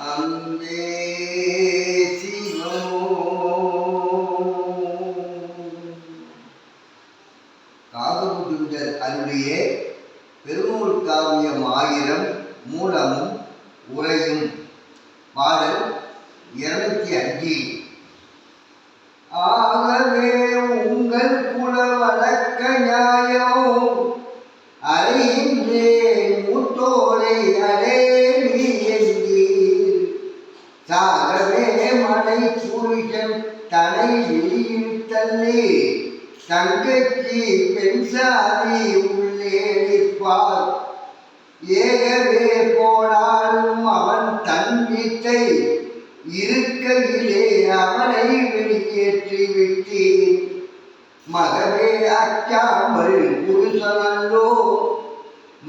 அன்பே சிவமோ. காகபுதுண்டர் அருளிய பெருநூல் காவியம் ஆயிரம் மூலமும் உரையும் பாடல் இருநூத்தி அஞ்சு. ஆகவே உங்கள் குல வழக்க நியாயம். அறிகின்றேன் அடே நீ சாகவே மலை சூரியன் தலை வெளியில் தள்ளி. தங்கச்சி பெண் சாதி உள்ளே நிற்பார் ஏகவே போனாலும் அவன் தன் வீட்டை இருக்கையிலே அவனை வெளியேற்றி விட்டேன். மகவே அச்சாமல் புருஷனல்லோ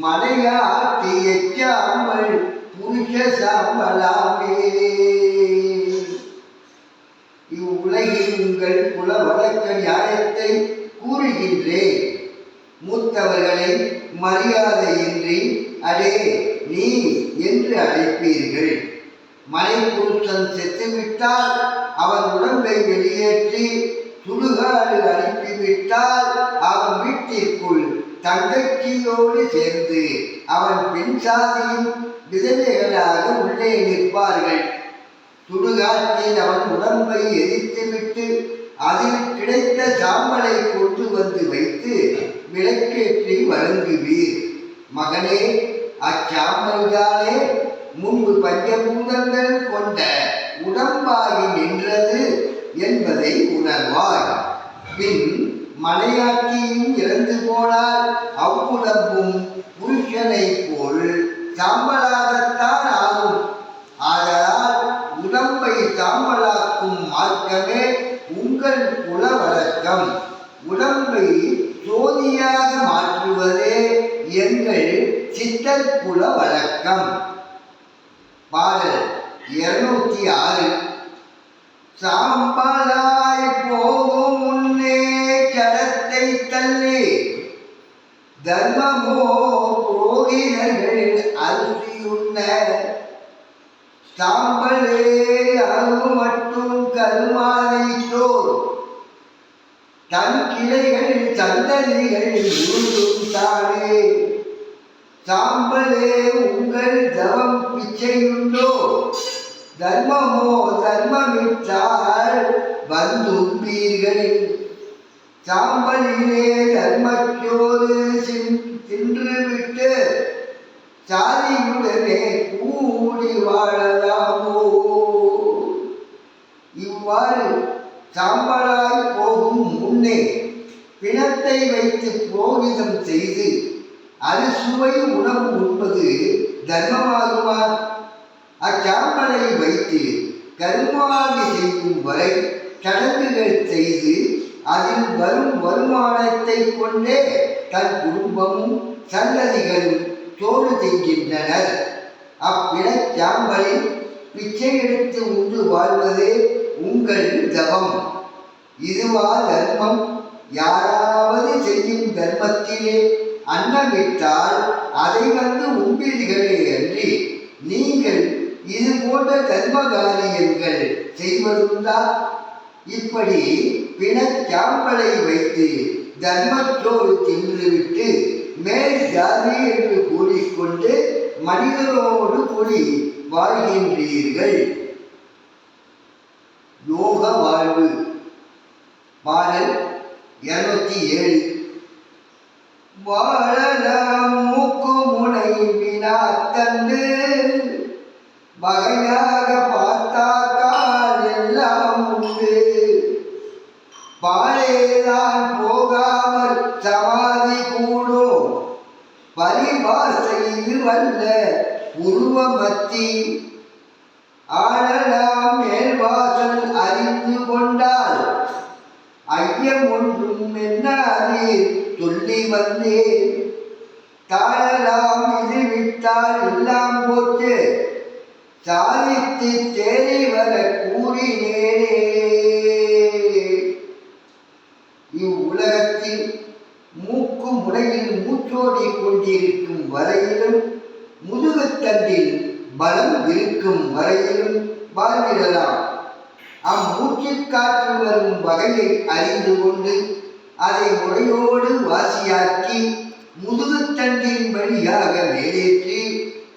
மலையாட்டி எச்சாமல் புருஷ சாம்பலாமே இவ்வுலகில் உங்கள் குல வழக்க நியாயத்தை கூறுகின்றேன் மூத்தவர்களை மரியாதையின்றி அடே நீ என்று அழைப்பீர்கள். மலை புருஷன் செத்துவிட்டால் அவன் உடம்பை வெளியேற்றி சுடுகாடு அனுப்பிவிட்டால் அவன் வீட்டிற்குள் தங்கச்சியோடு சேர்ந்து அவன் பெண் சாதியின் விதவைகளாக உள்ளே நிற்பார்கள். சுடுகாட்டில் அவன் உடம்பை எரித்துவிட்டு அதில் கிடைத்த சாம்பலை கொண்டு வந்து வைத்து விளக்கேற்றி வழங்குவீர். மகனே அச்சாம்பல்தானே முன்பு பஞ்சபூதங்கள் கொண்ட உடம்பாகி நின்றது என்பதை உணர்வாய். பின் மலையாட்டியும் இறந்து போனால் அவ்வுடம்பும் புருஷனைப் போல் சாம்பலாகத்தான் ஆகும். ஆதலால் உடம்பை சாம்பலாக்கும் மார்க்கமே உங்கள் குல வழக்கம் உடம்பை ஜோதியாக மாற்றுவதே எங்கள் சித்தர் குல வழக்கம் பாடல் இருநூத்தி ஆறு. சாம்பலாய் போகும் முன்னே ஜலத்தை தள்ளி தர்மமோ புரோகிதர்கள் அருகியுண்ண சாம்பலே அருள் மட்டும் கருமாதைத்தோர் தன் கிளைகள் சந்ததிகள் முழுதும் தானே. சாம்பலே உங்கள் தவம் பிச்சையுண்டோ. தர்மமோ தர்மமிட்டால் வந்தும்பீர்கள் சாம்பலிலே தர்மச்சோறு சின்- தின்றுவிட்டு சாதியுடனே கூடி வாழலாமோ? இவ்வாறு சாம்பலாய் போகும் முன்னே பிணத்தை வைத்து புரோகிதம் செய்து அறுசுவை உணவு உண்பது தர்மமாகுமா? அச்சாம்பலை வைத்து கருமாதி செய்யும் வரை சடங்குகள் செய்து அதில் வரும் வருமானத்தை கொண்டே தன் குடும்பமும் சந்ததிகளும் சோறு செய்கின்றனர் அப்பிணச் சாம்பலில் பிச்சை எடுத்து உண்டு வாழ்வது உங்கள் தவம். இதுவா தர்மம்? யாராவது செய்யும் தர்மத்திலே அன்னமிட்டால் அதை வந்து உண்பீர்களே அன்றி நீங்கள் இது போன்ற தர்ம காரியங்கள் செய்வதுண்டா? இப்படி பிணச்சாம்பலை வைத்து தர்மத்தோடு தின்றுவிட்டு மேல் ஜாதி என்று கூறிக்கொண்டு மனிதரோடு கூடி வாழ்கின்றீர்கள். யோக வாழ்வு. பாடல் இருநூத்தி ஏழு. வாழலாம் மூக்கு முனை வினா தந்து வகையாக பார்த்தாக்கால் எல்லாம் உண்டு. பாலேதான் போகாமல் சமாதி கூடும் பரிபாசையில் வல்ல உருவமத்தி. ஆடலாம் மேல்வாசல் அறிந்து கொண்டால் ஐயம் ஒன்றும் என்ன அறிர் சொல்லி வந்தேன். தாழலாம் இது விட்டால் எல்லாம் போச்சு. சாதித்து தேடி இருக்கும் வரையிலும் வாழ்ந்திடலாம். அம்மூச்சில் காற்று வரும் வகையை அறிந்து கொண்டு அதை முறையோடு வாசியாக்கி முதுகுத்தண்டின் வழியாக மேலேற்றி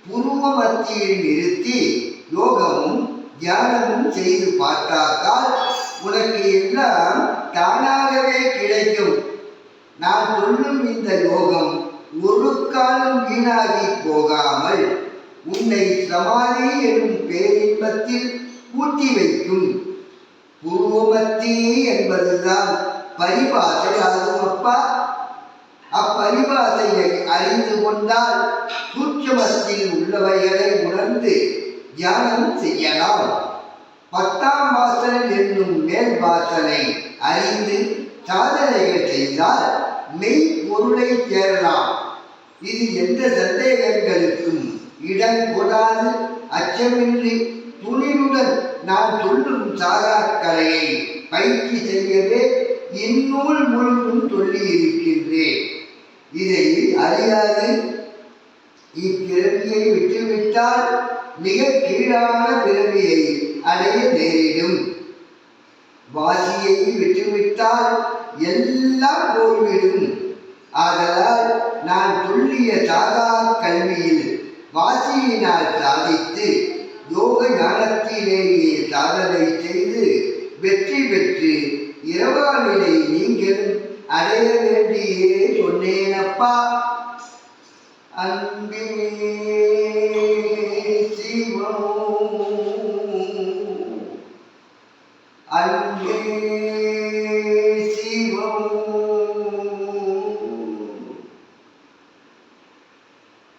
புருவ மத்தியில் நிறுத்தி யோகமும் தியானமும் செய்து பார்த்தாக்கால் உனக்கு எல்லாம் தானாகவே கிடைக்கும். நான் சொல்லும் இந்த யோகம் ஒரு காலம் வீணாகி போகாமல் உன்னை சமாதி எனும் பேரின்பத்தில் கூட்டி வைக்கும். பூர்வமத்தி என்பதுதான் பரிபாசை ஆகும் அப்பா. அப்பரிபாசையை அறிந்து கொண்டால் சூட்சமத்தில் உள்ளவைகளை உணர்ந்து தியானம் செய்யலாம். பத்தாம் வாசல் என்னும் மேல் வாசலை அறிந்து சாதனைகள் செய்தால் மெய் பொருளை சேரலாம் இது எந்த சந்தேகங்களுக்கும் இடம் கொடாது அச்சமின்றி துணிவுடன் நான் சொல்லும் சாகாக்கலையை பயிற்சி செய்யவே இந்நூல் முழுவதும் சொல்லி இருக்கின்றேன். இதை அறியாது. இப்பிறவியை விட்டுவிட்டால் மிக கீழான பிறவியை அடைய நேரிடும். வாசியை விட்டுவிட்டால் எல்லாம் போய்விடும். ஆதலால் நான் சொல்லிய சாதா கல்வியில் வாசியினால் சாதித்து யோக ஞானத்திலேயே சாதனை செய்து வெற்றி பெற்று இரவா நீங்கள் அடைய வேண்டியே சொன்னேனப்பா. அன்பே சிவம்